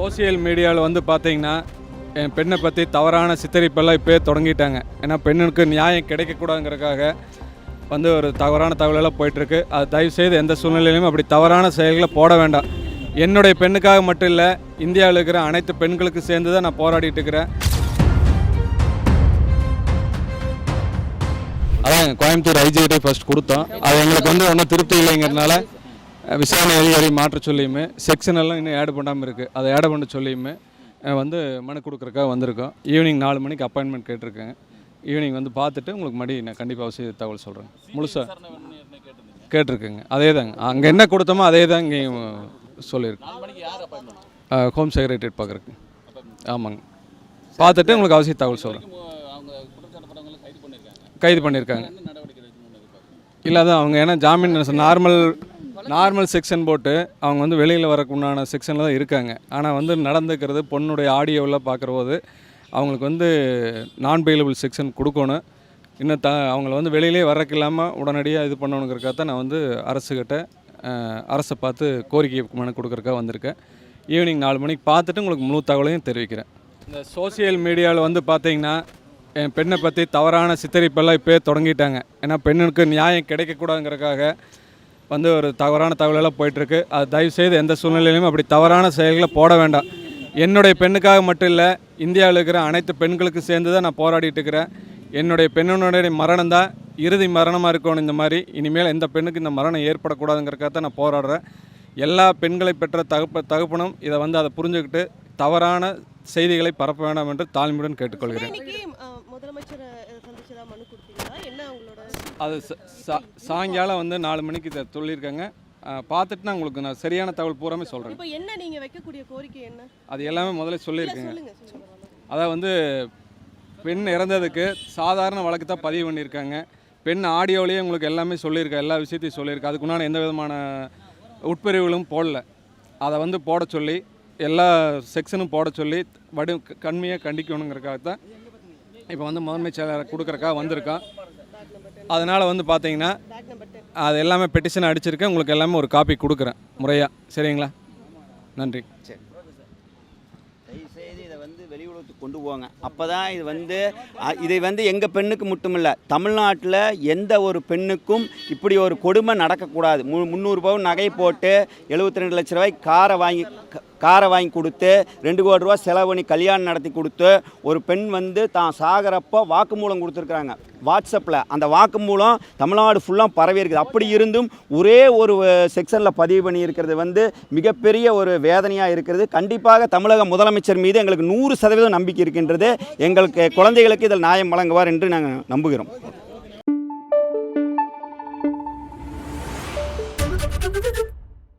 Social மீடியாவில் வந்து பார்த்தீங்கன்னா என் பெண்ணை பற்றி தவறான சித்தரிப்பெல்லாம் இப்போயே தொடங்கிட்டாங்க. ஏன்னா பெண்ணுக்கு நியாயம் கிடைக்கக்கூடாதுங்கிறதுக்காக வந்து ஒரு தவறான தகவலெல்லாம் போயிட்டுருக்கு. அது தயவுசெய்து எந்த சூழ்நிலையிலும் அப்படி தவறான செயல்களை போட வேண்டாம். என்னுடைய பெண்ணுக்காக மட்டும் இல்லை இந்தியாவில் இருக்கிற அனைத்து பெண்களுக்கு சேர்ந்து தான் நான் போராடிட்டு இருக்கிறேன். அதான் கோயம்புத்தூர் ஐஜிஐடி ஃபஸ்ட் கொடுத்தோம். அது எங்களுக்கு வந்து ஒன்றும் திருப்தி இல்லைங்கிறதுனால விசாரணை அதிகாரி மாற்ற சொல்லியுமே செக்ஷன் எல்லாம் இன்னும் ஆட் பண்ணாமல் இருக்குது அதை ஆட் பண்ண சொல்லியுமே வந்து மனு கொடுக்குறக்காக வந்திருக்கோம். ஈவினிங் நாலு மணிக்கு அப்பாயின்மெண்ட் கேட்டிருக்கேன். ஈவினிங் வந்து பார்த்துட்டு உங்களுக்கு மறுபடி நான் கண்டிப்பாக அவசிய தகவல் சொல்கிறேன் முழுசாக கேட்டிருக்கேங்க. அதே தாங்க அங்கே என்ன கொடுத்தோமோ அதே தான் இங்கேயும் சொல்லியிருக்கேன் ஹோம் செக்ரட்டரியேட் பார்க்குறக்கு ஆமாங்க. பார்த்துட்டு உங்களுக்கு அவசிய தகவல் சொல்கிறேன் கைது பண்ணியிருக்காங்க. இல்லை அதான் அவங்க ஏன்னா ஜாமீன் நார்மல் நார்மல் செக்ஷன் போட்டு அவங்க வந்து வெளியில் வரக்கு உண்டான செக்ஷனில் தான் இருக்காங்க. ஆனால் வந்து நடந்துக்கிறது பொண்ணுடைய ஆடியோவில் பார்க்குற போது அவங்களுக்கு வந்து நான் பெயிலபிள் செக்ஷன் கொடுக்கணும். இன்னும் த அவங்கள வந்து வெளியிலே வரக்கு இல்லாமல் உடனடியாக இது பண்ணணுங்கிறக்காக தான் நான் வந்து அரசுக்கிட்ட அரசை பார்த்து கோரிக்கை மனு கொடுக்குறக்காக வந்திருக்கேன். ஈவினிங் நாலு மணிக்கு பார்த்துட்டு உங்களுக்கு முழு தகவலையும் தெரிவிக்கிறேன். இந்த சோசியல் மீடியாவில் வந்து பார்த்தீங்கன்னா என் பெண்ணை பற்றி தவறான சித்தரிப்பெல்லாம் இப்போயே தொடங்கிட்டாங்க. ஏன்னா பெண்ணுக்கு நியாயம் கிடைக்கக்கூடாதுங்கிறக்காக வந்து ஒரு தவறான தகவலெல்லாம் போயிட்டுருக்கு. அது தயவுசெய்து எந்த சூழ்நிலையிலும் அப்படி தவறான செயல்களை போட வேண்டாம். என்னுடைய பெண்ணுக்காக மட்டும் இல்லை இந்தியாவில் இருக்கிற அனைத்து பெண்களுக்கு சேர்ந்து தான் நான் போராடிட்டு இருக்கிறேன். என்னுடைய பெண்ணுடைய மரணம் தான் இறுதி மரணமாக இருக்கணும் இந்த மாதிரி. இனிமேல் எந்த பெண்ணுக்கு இந்த மரணம் ஏற்படக்கூடாதுங்கிறக்காக தான் நான் போராடுறேன். எல்லா பெண்களை பெற்ற தகப்ப தகப்பனும் இதை வந்து அதை புரிஞ்சுக்கிட்டு தவறான செய்திகளை பரப்ப வேண்டாம் என்று தாழ்மையுடன் கேட்டுக்கொள்கிறேன். சந்திச்சுதான் மனு கொடுத்தீங்களா? என்ன அவங்களோட அது சாயங்காலம் வந்து நாலு மணிக்கு சொல்லியிருக்காங்க. பார்த்துட்டு நான் உங்களுக்கு நான் சரியான தகவல் பூராமே சொல்கிறேன் இப்போ என்ன நீங்க வைக்கக்கூடிய கோரிக்கை என்ன? அது எல்லாமே முதல்ல சொல்லியிருக்கேங்க. அதாவது வந்து பெண் இறந்ததுக்கு சாதாரண வழக்கு தான் பதிவு பண்ணியிருக்காங்க. பெண் ஆடியோவிலேயே உங்களுக்கு எல்லாமே சொல்லியிருக்கேன் எல்லா விஷயத்தையும் சொல்லியிருக்கேன் அதுக்குண்டான எந்த விதமான உட்பிரிவுகளும் போடல. அதை வந்து போட சொல்லி எல்லா செக்ஷனும் போட சொல்லி வடி கண்மையாக கண்டிக்கணுங்கிறக்காக தான் இப்போ வந்து முதன்மை செயலாளர் கொடுக்குறக்காக வந்திருக்கோம் அதனால் வந்து பார்த்தீங்கன்னா அது எல்லாமே பெட்டிஷன் அடிச்சிருக்கேன் உங்களுக்கு எல்லாமே ஒரு காப்பி கொடுக்குறேன். முறையாக சரிங்களா? நன்றி. சரி. இதை வந்து வெளி உலகத்துக்கு கொண்டு போங்க. அப்போ தான் இது வந்து இதை வந்து எங்கள் பெண்ணுக்கு மட்டும் இல்லை தமிழ்நாட்டில் எந்த ஒரு பெண்ணுக்கும் இப்படி ஒரு கொடுமை நடக்கக்கூடாது. மு முந்நூறு நகை போட்டு எழுபத்தி ரெண்டு லட்ச ரூபாய் காரை வாங்கி க- காரை வாங்கி கொடுத்து ரெண்டு கோடி ரூபா செலவு பண்ணி கல்யாணம் நடத்தி கொடுத்து ஒரு பெண் வந்து தான் சாகிறப்போ வாக்குமூலம் கொடுத்துருக்குறாங்க. வாட்ஸ்அப்பில் அந்த வாக்குமூலம் தமிழ்நாடு ஃபுல்லாக பரவி இருக்குது. அப்படி இருந்தும் ஒரே ஒரு செக்ஷனில் பதிவு பண்ணி இருக்கிறது வந்து மிகப்பெரிய ஒரு வேதனையாக இருக்கிறது. கண்டிப்பாக தமிழக முதலமைச்சர் மீது எங்களுக்கு நூறு சதவீதம் நம்பிக்கை இருக்கின்றது. எங்களுக்கு குழந்தைகளுக்கு இதில் நியாயம் வழங்குவார் என்று நாங்கள் நம்புகிறோம்.